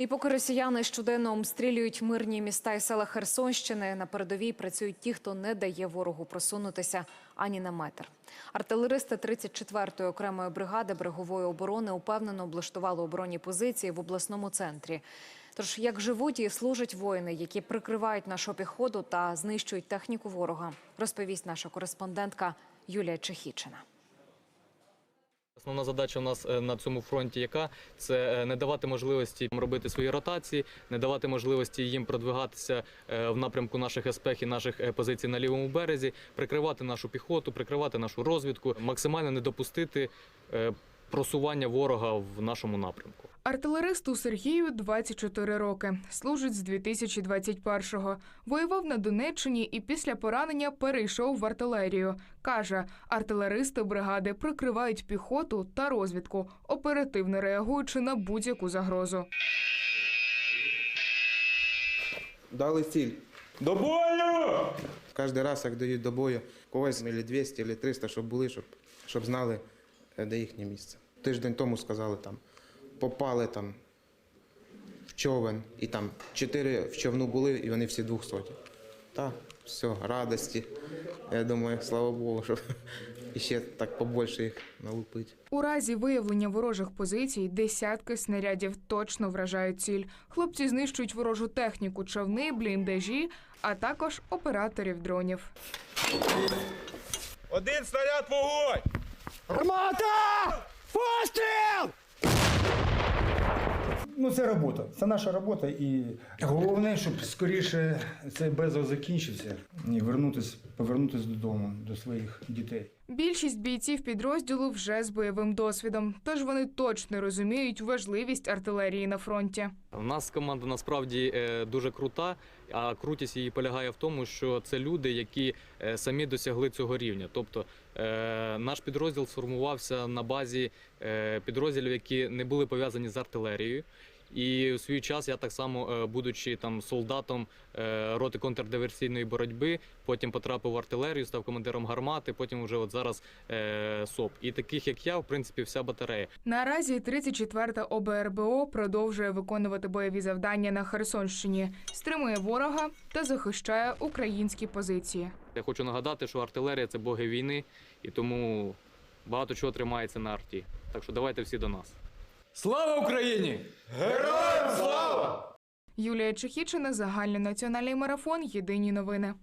І поки росіяни щоденно обстрілюють мирні міста і села Херсонщини, на передовій працюють ті, хто не дає ворогу просунутися ані на метр. Артилеристи 34-ї окремої бригади берегової оборони упевнено облаштували оборонні позиції в обласному центрі. Тож як живуть і служать воїни, які прикривають нашу піхоту та знищують техніку ворога, розповість наша кореспондентка Юлія Чехічина. Основна задача у нас е, на цьому фронті яка? Це е, не давати можливості робити свої ротації, не давати можливості їм продвигатися е, в напрямку наших еспех і наших позицій на лівому березі, прикривати нашу піхоту, прикривати нашу розвідку, максимально не допустити просування ворога в нашому напрямку. Артилеристу Сергію 24 роки. Служить з 2021-го. Воював на Донеччині і після поранення перейшов в артилерію. Каже, артилеристи бригади прикривають піхоту та розвідку, оперативно реагуючи на будь-яку загрозу. Дали ціль. До бою! Кожен раз, як дають до бою, когось або 200, або 300, щоб були, щоб, щоб знали, де їхнє місце. Тиждень тому сказали, там, попали там в човен, і там чотири в човну були, і вони всі двохсоті. Так, все, радості. Я думаю, слава Богу, щоб іще так побольше їх налупити. У разі виявлення ворожих позицій десятки снарядів точно вражають ціль. Хлопці знищують ворожу техніку, човни, бліндажі, а також операторів дронів. Один снаряд вогонь! Remata! Ну, це робота. Це наша робота. І головне, щоб скоріше цей безлад закінчився і вернутися, повернутися додому, до своїх дітей. Більшість бійців підрозділу вже з бойовим досвідом, тож вони точно розуміють важливість артилерії на фронті. У нас команда насправді е, дуже крута, а крутість її полягає в тому, що це люди, які е, самі досягли цього рівня. Тобто е, наш підрозділ сформувався на базі підрозділів, які не були пов'язані з артилерією. І у свій час я так само, е, будучи там солдатом е, роти контрдиверсійної боротьби, потім потрапив в артилерію, став командиром гармати, потім вже от зараз е, СОП. І таких як я, в принципі, вся батарея. Наразі 34-та ОБРБО продовжує виконувати бойові завдання на Херсонщині, стримує ворога та захищає українські позиції. Я хочу нагадати, що артилерія це боги війни, і тому багато чого тримається на арті. Так що давайте всі до нас. Слава Україні! Героям слава! Юлія Чехічина, загальнонаціональний марафон. Єдині новини.